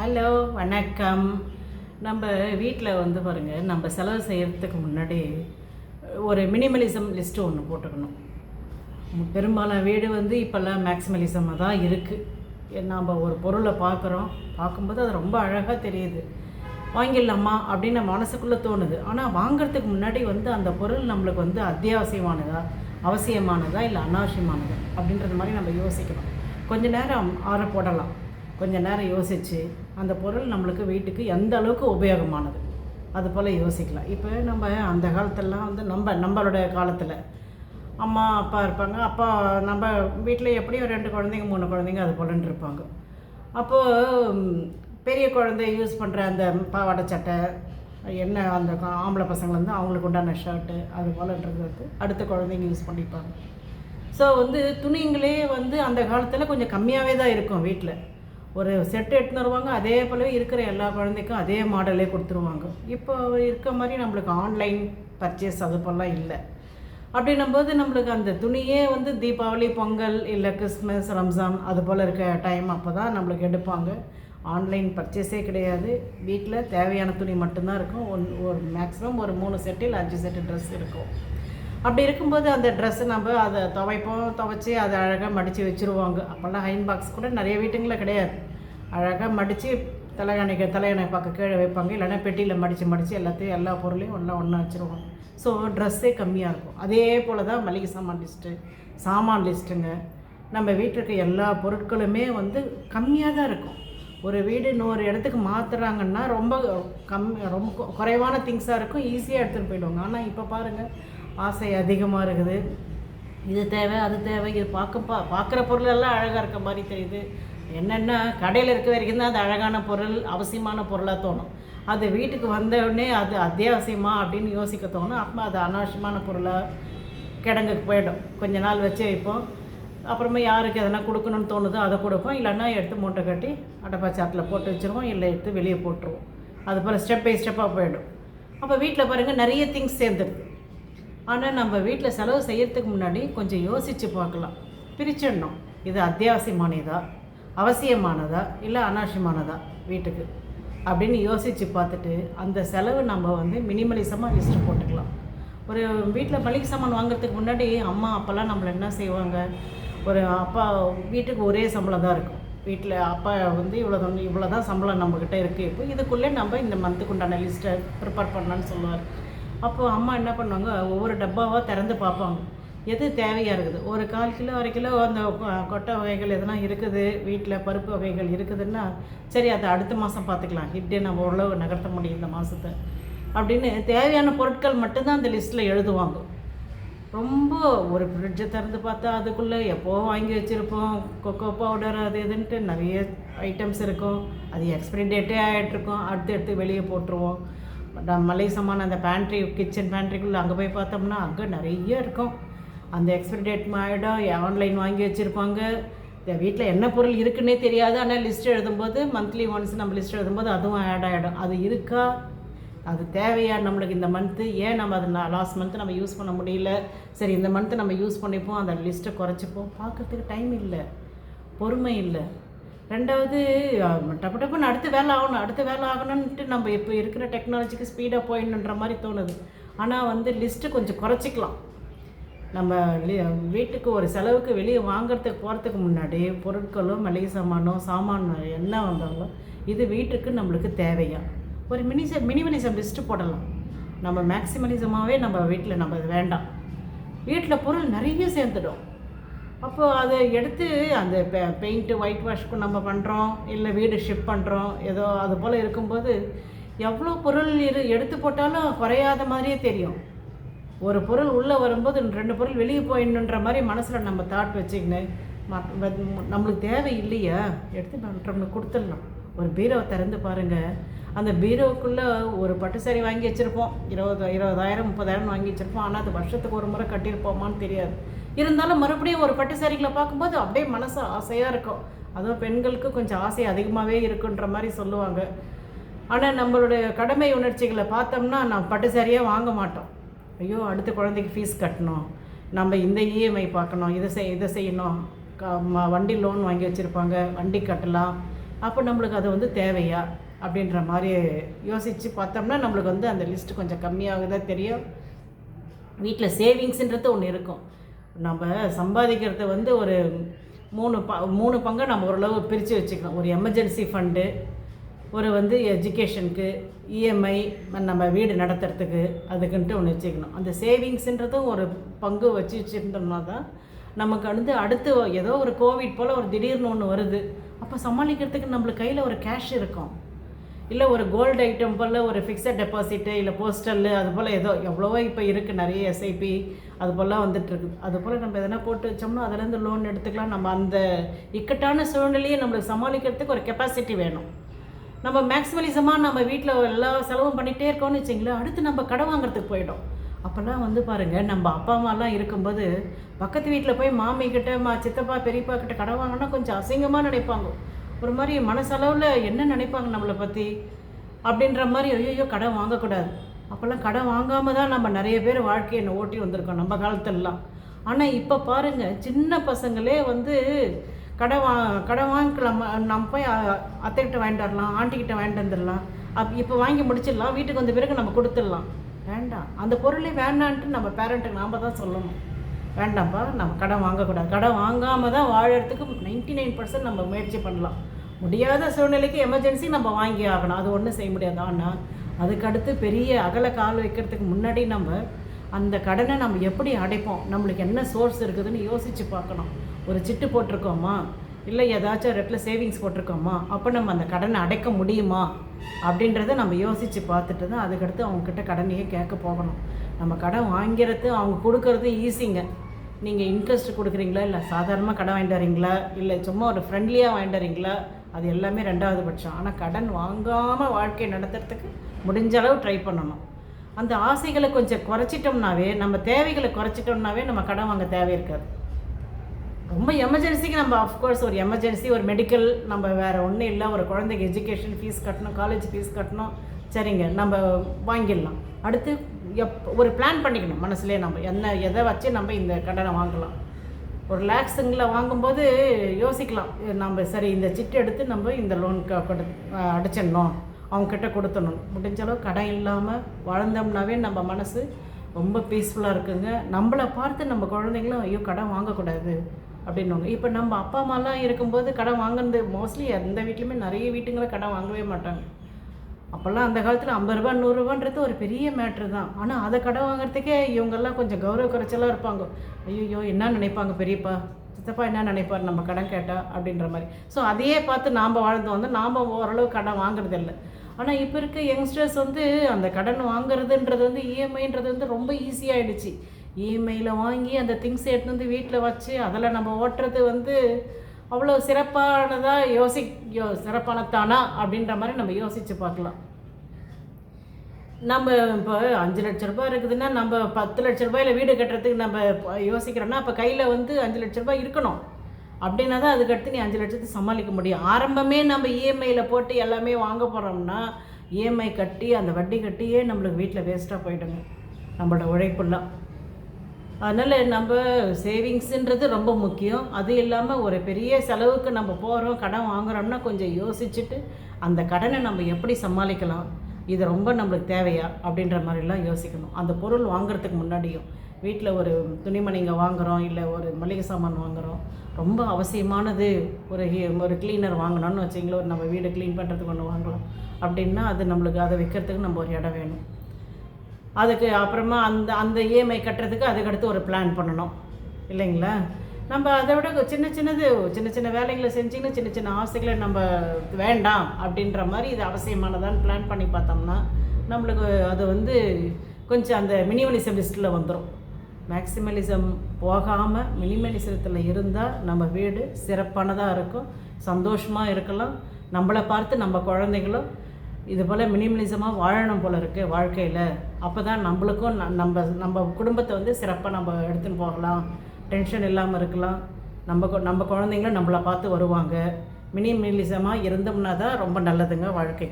Hello வணக்கம். நம்ம வீட்டில் வந்து பாருங்கள் நம்ம செலவு செய்கிறதுக்கு முன்னாடி ஒரு மினிமலிசம் லிஸ்ட்டு ஒன்று போட்டுக்கணும். பெரும்பாலான வீடு வந்து இப்போல்லாம் மேக்ஸிமலிசமாக தான் இருக்குது நாம் ஒரு பொருளை பார்க்குறோம் பார்க்கும்போது அது ரொம்ப அழகாக தெரியுது. வாங்கிடலாமா அப்படின்னு மனசுக்குள்ளே தோணுது. ஆனால் வாங்குறதுக்கு முன்னாடி வந்து அந்த பொருள் நம்மளுக்கு வந்து அத்தியாவசியமானதா அவசியமானதா இல்லை அனாவசியமானதா அப்படின்றது மாதிரி நம்ம யோசிக்கணும். கொஞ்ச நேரம் ஆற போடலாம். கொஞ்ச நேரம் யோசித்து அந்த பொருள் நம்மளுக்கு வீட்டுக்கு எந்த அளவுக்கு உபயோகமானது? அது போல் யோசிக்கலாம். இப்போ நம்ம அந்த காலத்திலலாம் வந்து நம்ம நம்மளோட காலத்தில் அம்மா அப்பா இருப்பாங்க. அப்பா நம்ம வீட்டில் எப்படியும் ரெண்டு குழந்தைங்க மூணு குழந்தைங்க அது போலன்னு இருப்பாங்க. அப்போது பெரிய குழந்தை யூஸ் பண்ணுற அந்த பாவாடை சட்டை என்ன அந்த ஆம்பளை பசங்க வந்து அவங்களுக்கு உண்டான ஷர்ட்டு அது போலன்றது வந்து அடுத்த குழந்தைங்க யூஸ் பண்ணிப்பாங்க. ஸோ வந்து துணிங்களே வந்து அந்த காலத்தில் கொஞ்சம் கம்மியாகவே தான் இருக்கும் வீட்டில் ஒரு செட்டு எடுத்துன்னு வருவாங்க அதே போலவே இருக்கிற எல்லா குழந்தைக்கும் அதே மாடலே கொடுத்துருவாங்க. இப்போ இருக்க மாதிரி நம்மளுக்கு ஆன்லைன் பர்ச்சேஸ் அது போலாம் இல்லை. அப்படின்னும்போது நம்மளுக்கு அந்த துணியே வந்து தீபாவளி பொங்கல் இல்லை கிறிஸ்மஸ் ரம்ஜான் அது போல் இருக்க டைம் அப்போ தான் நம்மளுக்கு எடுப்பாங்க. ஆன்லைன் பர்ச்சேஸே கிடையாது. வீட்டில் தேவையான துணி மட்டும்தான் இருக்கும். ஒன் ஒரு மேக்ஸிமம் ஒரு மூணு செட்டில் அஞ்சு செட்டு ட்ரெஸ் இருக்கும். அப்படி இருக்கும்போது அந்த ட்ரெஸ்ஸை நம்ம அதை துவைப்போம் துவைச்சி அதை அழகாக மடித்து வச்சுருவாங்க. அப்போல்லாம் ஹைன் பாக்ஸ் கூட நிறைய வீட்டுங்களில் கிடையாது. அழகாக மடித்து தலையணைக்கு தலையணை பக்கம் கீழே வைப்பாங்க. இல்லைன்னா பெட்டியில் மடித்து மடித்து எல்லாத்தையும் எல்லா பொருளையும் ஒன்றா ஒன்றா வச்சுருவாங்க ஸோ ட்ரெஸ்ஸே கம்மியாக இருக்கும். அதே போல் தான் மளிகை சாமான் லிஸ்ட்டு சாமான் லிஸ்ட்டுங்க நம்ம வீட்டில் எல்லா பொருட்களுமே வந்து கம்மியாக தான் இருக்கும். ஒரு வீடு இன்னொரு இடத்துக்கு மாற்றுறாங்கன்னா ரொம்ப கம் ரொம்ப குறைவான திங்ஸாக இருக்கும். ஈஸியாக எடுத்துகிட்டு போயிடுவாங்க. ஆனால் இப்போ பாருங்கள் ஆசை அதிகமாக இருக்குது. இது தேவை அது தேவை. இது பார்க்க பா பார்க்குற பொருள் எல்லாம் அழகாக இருக்க மாதிரி தெரியுது. என்னென்னா கடையில் இருக்க வரைக்கும் தான் அது அழகான பொருள் அவசியமான பொருளாக தோணும். அது வீட்டுக்கு வந்தவுடனே அது அத்தியாவசியமா அப்படின்னு யோசிக்க தோணும். அப்போ அது அனாவசியமான பொருளாக கிடங்குக்கு போயிடும். கொஞ்ச நாள் வச்சு வைப்போம். அப்புறமா யாருக்கு எதனா கொடுக்கணும்னு தோணுதோ அதை கொடுப்போம். இல்லைன்னா எடுத்து மூட்டை கட்டி அட்டைப்பாச்சாட்டில் போட்டு வச்சுருவோம். இல்லை எடுத்து வெளியே போட்டுருவோம். அது போல் ஸ்டெப் பை ஸ்டெப்பாக போயிடும். அப்போ வீட்டில் பாருங்கள் நிறைய திங்ஸ் சேர்ந்துருக்கு. ஆனால் நம்ம வீட்டில் செலவு செய்கிறதுக்கு முன்னாடி கொஞ்சம் யோசித்து பார்க்கலாம். பிரிச்சிடணும். இது அத்தியாவசியமானதா? அவசியமானதா? இல்லை அனாவசியமானதா வீட்டுக்கு? அப்படின்னு யோசித்து பார்த்துட்டு அந்த செலவு நம்ம வந்து மினிமலிசமாக லிஸ்ட்டு போட்டுக்கலாம். ஒரு வீட்டில் மளிகை சாமான் வாங்குறதுக்கு முன்னாடி அம்மா அப்போல்லாம் நம்மளை என்ன செய்வாங்க? ஒரு அப்பா வீட்டுக்கு ஒரே சம்பளம் தான் இருக்கும். வீட்டில் அப்பா வந்து இவ்வளோ தான் இவ்வளோ தான் சம்பளம் நம்மக்கிட்ட இருக்குது இப்போ இதுக்குள்ளே நம்ம இந்த மந்த்துக்கு உண்டான லிஸ்ட்டை ப்ரிப்பேர் பண்ணலான்னு சொல்லுவார். அப்போது அம்மா என்ன பண்ணுவாங்க? ஒவ்வொரு டப்பாவாக திறந்து பார்ப்பாங்க. எது தேவையாக இருக்குது? ஒரு கால் கிலோ அரை கிலோ அந்த கொ- கொட்டை வகைகள் எதனா இருக்குது? வீட்டில் பருப்பு வகைகள் இருக்குதுன்னா சரி அதை அடுத்த மாதம் பார்த்துக்கலாம். இப்படியே நம்ம ஓரளவு நகர்த்த முடியும் இந்த மாதத்தை அப்படின்னு தேவையான பொருட்கள் மட்டும்தான் அந்த லிஸ்ட்டில் எழுதுவாங்க. ரொம்ப ஒரு ஃப்ரிட்ஜை திறந்து பார்த்தா அதுக்குள்ளே எப்போ வாங்கி வச்சுருப்போம்? கொக்கோ பவுடர் அது இதுன்ட்டு நிறைய ஐட்டம்ஸ் இருக்கும். அது எக்ஸ்பிரி டேட்டே ஆகிட்டுருக்கும் அடுத்து எடுத்து வெளியே போட்டுருவோம். மலை சமான அந்த பேண்ட்ரி கிச்சன் பேண்ட்ரிக்குள்ளே அங்கே போய் பார்த்தோம்னா அங்கே நிறைய இருக்கும். அந்த எக்ஸ்பிரி டேட் ஆகிடும் ஆன்லைன் வாங்கி வச்சுருப்பாங்க. வீட்டில் என்ன பொருள் இருக்குன்னே தெரியாது. ஆனால் லிஸ்ட் எழுதும்போது மந்த்லி ஒன்ஸ் நம்ம லிஸ்ட் எழுதும்போது அதுவும் ஆட் ஆகிடும் அது இருக்கா? அது தேவையா? நம்மளுக்கு இந்த மந்த்து ஏன் நம்ம அது லாஸ்ட் மந்த்து நம்ம யூஸ் பண்ண முடியல? சரி இந்த மந்த்து நம்ம யூஸ் பண்ணிப்போம். அந்த லிஸ்ட்டை குறைச்சிப்போம். பார்க்கறதுக்கு டைம் இல்லை. பொறுமை இல்லை. ரெண்டாவது டப்பு டப்புன்னு அடுத்த வேலை ஆகணும் அடுத்த வேலை ஆகணும்ன்ட்டு நம்ம இப்போ இருக்கிற டெக்னாலஜிக்கு ஸ்பீடாக போயிடணுன்ற மாதிரி தோணுது. ஆனால் வந்து லிஸ்ட்டு கொஞ்சம் குறைச்சிக்கலாம். நம்ம வீட்டுக்கு ஒரு செலவுக்கு வெளியே வாங்குறதுக்கு போகிறதுக்கு முன்னாடி பொருட்களும் மளிகை சாமானோ சாமான் என்ன வந்தாலும் இது வீட்டுக்கு நம்மளுக்கு தேவையா? ஒரு மினிச மினிமலிசம் லிஸ்ட்டு போடலாம். நம்ம மேக்சிமலிசமாகவே நம்ம வீட்டில் நம்ம வேண்டாம். வீட்டில் பொருள் நிறைய சேர்ந்துடும். அப்போது அதை எடுத்து அந்த பெ பெயிண்ட்டு ஒயிட் வாஷ்க்கு நம்ம பண்ணுறோம் இல்லை வீடு ஷிப் பண்ணுறோம் ஏதோ அது போல் இருக்கும்போது எவ்வளோ பொருள் இரு எடுத்து போட்டாலும் குறையாத மாதிரியே தெரியும். ஒரு பொருள் உள்ளே வரும்போது ரெண்டு பொருள் வெளியே போயிடணுன்ற மாதிரி மனசில் நம்ம தாட் வச்சுக்கின்னு நம்மளுக்கு தேவை இல்லையா? எடுத்து மற்றவங்களுக்கு கொடுத்துடலாம். ஒரு பீரோவை திறந்து பாருங்கள் அந்த பீரோவுக்குள்ளே ஒரு பட்டு சாரி வாங்கி வச்சுருப்போம். இருபது இருபதாயிரம் முப்பதாயிரம் வாங்கி வச்சுருப்போம். ஆனால் அது வருஷத்துக்கு ஒரு முறை கட்டியிருப்போமான்னு தெரியாது. இருந்தாலும் மறுபடியும் ஒரு பட்டு சாரிகளை பார்க்கும்போது அப்படியே மனசு ஆசையாக இருக்கும். அதுவும் பெண்களுக்கு கொஞ்சம் ஆசை அதிகமாகவே இருக்குன்ற மாதிரி சொல்லுவாங்க. ஆனால் நம்மளுடைய கடமை உணர்ச்சிகளை பார்த்தோம்னா நான் பட்டு சாரியாக வாங்க மாட்டோம். ஐயோ அடுத்த குழந்தைக்கு ஃபீஸ் கட்டணும். நம்ம இந்த இஎம்ஐ பார்க்கணும். இதை செய் இதை செய்யணும். க- ம- வண்டி லோன் வாங்கி வச்சுருப்பாங்க. வண்டி கட்டலாம். அப்போ நம்மளுக்கு அது வந்து தேவையா? அப்படின்ற மாதிரி யோசித்து பார்த்தோம்னா நம்மளுக்கு வந்து அந்த லிஸ்ட் கொஞ்சம் கம்மியாக தான் தெரியும். வீட்டில் சேவிங்ஸுன்றது ஒன்று இருக்கும். நம்ம சம்பாதிக்கிறத வந்து ஒரு மூணு ப மூணு பங்கை நம்ம ஓரளவு பிரித்து வச்சுக்கலாம். ஒரு எமர்ஜென்சி ஃபண்டு ஒரு வந்து எஜுகேஷனுக்கு இஎம்ஐ நம்ம வீடு நடத்துறதுக்கு அதுக்குன்ட்டு ஒன்று வச்சுக்கணும். அந்த சேவிங்ஸுன்றதும் ஒரு பங்கு வச்சு வச்சுருந்தோம்னா தான் நமக்கு வந்து அடுத்து ஏதோ ஒரு கோவிட் போல் ஒரு திடீர்னு ஒன்று வருது. அப்போ சமாளிக்கிறதுக்கு நம்மளுக்கு கையில் ஒரு கேஷ் இருக்கும். இல்லை ஒரு கோல்டு ஐட்டம் போல் ஒரு ஃபிக்ஸட் டெபாசிட்டு இல்லை போஸ்டல்லு அது போல் ஏதோ எவ்வளவோ இப்போ இருக்குது நிறைய எஸ்ஐபி அது போலலாம் வந்துட்டுருக்கு அது போல் நம்ம எதனா போட்டு வச்சோம்னா அதுலேருந்து லோன் எடுத்துக்கலாம். நம்ம அந்த இக்கட்டான சூழ்நிலையை நம்மளுக்கு சமாளிக்கிறதுக்கு ஒரு கெப்பாசிட்டி வேணும். நம்ம மேக்ஸிமலிசமாக நம்ம வீட்டில் எல்லா செலவும் பண்ணிகிட்டே இருக்கோம்னு வச்சிங்களேன் அடுத்து நம்ம கடை வாங்குறதுக்கு போயிடும். அப்போல்லாம் வந்து பாருங்கள் நம்ம அப்பா அம்மாலாம் இருக்கும்போது பக்கத்து வீட்டில் போய் மாமிக்கிட்ட மா சித்தப்பா பெரியப்பா கிட்ட கடை வாங்கினா கொஞ்சம் அசிங்கமாக நினைப்பாங்க. ஒரு மாதிரி மனசளவில் என்ன நினைப்பாங்க நம்மளை பற்றி அப்படின்ற மாதிரி ஐயோ கடன் வாங்கக்கூடாது. அப்போல்லாம் கடன் வாங்காமல் தான் நம்ம நிறைய பேர் வாழ்க்கையை ஓட்டி வந்திருக்கோம் நம்ம காலத்துலலாம். ஆனால் இப்போ பாருங்கள் சின்ன பசங்களே வந்து கடை வா கடை வாங்கிக்கலாம். நம்ம போய் அ- அத்தைக்கிட்ட வாங்கிட்டு வரலாம் ஆண்டிக்கிட்ட வாங்கிட்டு வந்துடலாம் அப் இப்போ வாங்கி முடிச்சிடலாம் வீட்டுக்கு வந்த பிறகு நம்ம கொடுத்துடலாம். வேண்டாம். அந்த பொருளே வேண்டான்ட்டு நம்ம பேரண்ட்டுக்கு நாம் தான் சொல்லணும். வேண்டாம்ப்பா நம்ம கடன் வாங்கக்கூடாது. கடன் வாங்காமல் தான் வாழறதுக்கு நைன்டி நைன் பர்சன்ட் நம்ம முயற்சி பண்ணலாம். முடியாத சூழ்நிலைக்கு எமர்ஜென்சி நம்ம வாங்கி ஆகணும். அது ஒன்றும் செய்ய முடியாது. ஆனால் அதுக்கடுத்து பெரிய அகல கால் வைக்கிறதுக்கு முன்னாடி நம்ம அந்த கடனை நம்ம எப்படி அடைப்போம்? நம்மளுக்கு என்ன சோர்ஸ் இருக்குதுன்னு யோசித்து பார்க்கணும். ஒரு சிட்டு போட்டிருக்கோமா? இல்லை ஏதாச்சும் ரெட்டில் சேவிங்ஸ் போட்டிருக்கோமா? அப்போ நம்ம அந்த கடனை அடைக்க முடியுமா? அப்படின்றத நம்ம யோசித்து பார்த்துட்டு தான் அதுக்கடுத்து அவங்கக்கிட்ட கடனையே கேட்க போகணும். நம்ம கடன் வாங்கிறது அவங்க கொடுக்கறது ஈஸிங்க நீங்கள் இன்ட்ரெஸ்ட் கொடுக்குறீங்களா? இல்லை சாதாரணமாக கடன் வாங்கிட்டு வரீங்களா இல்லை சும்மா ஒரு ஃப்ரெண்ட்லியாக வாங்கிட்டு வரீங்களா அது எல்லாமே ரெண்டாவது பட்சம். ஆனால் கடன் வாங்காமல் வாழ்க்கையை நடத்துறதுக்கு முடிஞ்ச அளவு ட்ரை பண்ணணும். அந்த ஆசைகளை கொஞ்சம் குறைச்சிட்டோம்னாவே நம்ம தேவைகளை குறைச்சிட்டோம்னாவே நம்ம கடன் வாங்க தேவை இருக்காது. ரொம்ப எமர்ஜென்சிக்கு நம்ம அஃப்கோர்ஸ் ஒரு எமர்ஜென்சி ஒரு மெடிக்கல் நம்ம வேறு ஒன்றும் இல்லை. ஒரு குழந்தைக்கு எஜுகேஷன் ஃபீஸ் கட்டணும் காலேஜ் ஃபீஸ் கட்டணும். சரிங்க நம்ம வாங்கிடலாம். அடுத்து எப் ஒரு பிளான் பண்ணிக்கணும் மனசுலேயே நம்ம. என்ன எதை வச்சு நம்ம இந்த கடனை வாங்கலாம். ஒரு லேக்ஸுங்களை வாங்கும்போது யோசிக்கலாம். நம்ம சரி இந்த சிட்டு எடுத்து நம்ம இந்த லோனுக்கு கொடு அடைச்சிடணும். அவங்கக்கிட்ட கொடுத்துடணும். முடிஞ்ச அளவு கடன் இல்லாமல் வாழ்ந்தோம்னாவே நம்ம மனசு ரொம்ப பீஸ்ஃபுல்லாக இருக்குங்க. நம்மளை பார்த்து நம்ம குழந்தைங்களும் ஐயோ கடன் வாங்கக்கூடாது. அப்படின்னுவாங்க. இப்போ நம்ம அப்பா அம்மாலாம் இருக்கும்போது கடன் வாங்குறது மோஸ்ட்லி எந்த வீட்லையுமே நிறைய வீட்டுங்களை கடன் வாங்கவே மாட்டாங்க. அப்போல்லாம் அந்த காலத்தில் ஐம்பது ரூபா நூறுரூவான்றது ஒரு பெரிய மேட்ரு தான். ஆனால் அதை கடன் வாங்குறதுக்கே இவங்கெல்லாம் கொஞ்சம் கௌரவ குறைச்சலாக இருப்பாங்க. ஐயோ என்ன நினைப்பாங்க பெரியப்பா? சித்தப்பா என்ன நினைப்பார்? நம்ம கடன் கேட்டால் அப்படின்ற மாதிரி. ஸோ அதையே பார்த்து நாம் வாழ்ந்து வந்து நாம் ஓரளவு கடன் வாங்குறது இல்லை ஆனால் இப்போ இருக்க யங்ஸ்டர்ஸ் வந்து அந்த கடன் வாங்குறதுன்றது வந்து இஎம்ஐன்றது வந்து ரொம்ப ஈஸியாகிடுச்சு இஎம்ஐயில் வாங்கி அந்த திங்ஸ் எடுத்து வந்து வீட்டில் வச்சு அதில் நம்ம ஓட்டுறது வந்து அவ்வளோ சிறப்பானதாக யோசி யோ சிறப்பானத்தானா அப்படின்ற மாதிரி நம்ம யோசித்து பார்க்கலாம். நம்ம இப்போ அஞ்சு லட்ச ரூபாய் இருக்குதுன்னா நம்ம பத்து லட்ச ரூபாயில் வீடு கட்டுறதுக்கு நம்ம யோசிக்கிறோன்னா அப்போ கையில் வந்து அஞ்சு லட்ச ரூபாய் இருக்கணும். அப்படின்னா தான் அதுக்கடுத்து நீ அஞ்சு லட்சத்தை சமாளிக்க முடியும். ஆரம்பமே நம்ம இஎம்ஐயில் போட்டு எல்லாமே வாங்க போகிறோம்னா இஎம்ஐ கட்டி அந்த வட்டி கட்டியே நம்மளுக்கு வீட்டில் வேஸ்ட்டாக போயிடுங்க. நம்மளோட உழைப்புலாம். அதனால் நம்ம சேவிங்ஸுன்றது ரொம்ப முக்கியம். அது இல்லாமல் ஒரு பெரிய செலவுக்கு நம்ம போகிறோம் கடன் வாங்குறோம்னா கொஞ்சம் யோசிச்சுட்டு அந்த கடனை நம்ம எப்படி சமாளிக்கலாம்? இது ரொம்ப நம்மளுக்கு தேவையா? அப்படின்ற மாதிரிலாம் யோசிக்கணும். அந்த பொருள் வாங்குறதுக்கு முன்னாடியும் வீட்டில் ஒரு துணிமணிங்க வாங்குகிறோம் இல்லை ஒரு மளிகை சாமான் வாங்குகிறோம் ரொம்ப அவசியமானது ஒரு ஒரு க்ளீனர் வாங்கணும்னு வச்சிங்களோ ஒரு நம்ம வீடை க்ளீன் பண்ணுறதுக்கு ஒன்று வாங்கலாம் அப்படின்னா அது நம்மளுக்கு அதை வைக்கிறதுக்கு நம்ம ஒரு இடம் வேணும். அதுக்கு அப்புறமா அந்த அந்த இஎம்ஐ கட்டுறதுக்கு அதுக்கடுத்து ஒரு பிளான் பண்ணணும். இல்லைங்களா? நம்ம அதை விட சின்ன சின்னது சின்ன சின்ன வேலைகளை செஞ்சிங்கன்னா சின்ன சின்ன ஆசைகளை நம்ம வேண்டாம் அப்படின்ற மாதிரி இது அவசியமானதான்னு பிளான் பண்ணி பார்த்தோம்னா நம்மளுக்கு அது வந்து கொஞ்சம் அந்த மினிமலிசம் லிஸ்ட்டில் வந்துடும் மேக்சிமலிசம் போகாமல் மினிமலிசத்தில் இருந்தால் நம்ம வீடு சிறப்பானதாக இருக்கும் சந்தோஷமாக இருக்கலாம். நம்மளை பார்த்து நம்ம குழந்தைகளும் இது போல் மினிமலிசமாக வாழணும் போல இருக்குது வாழ்க்கையில். அப்போ தான் நம்மளுக்கும் ந- நம்ம நம்ம குடும்பத்தை வந்து சிறப்பாக நம்ம எடுத்துன்னு போகலாம். டென்ஷன் இல்லாமல் இருக்கலாம். நம்ம நம்ம குழந்தைங்களும் நம்மளை பார்த்து வருவாங்க. மினிமலிசமாக இருந்தோம்னா தான் ரொம்ப நல்லதுங்க வாழ்க்கை.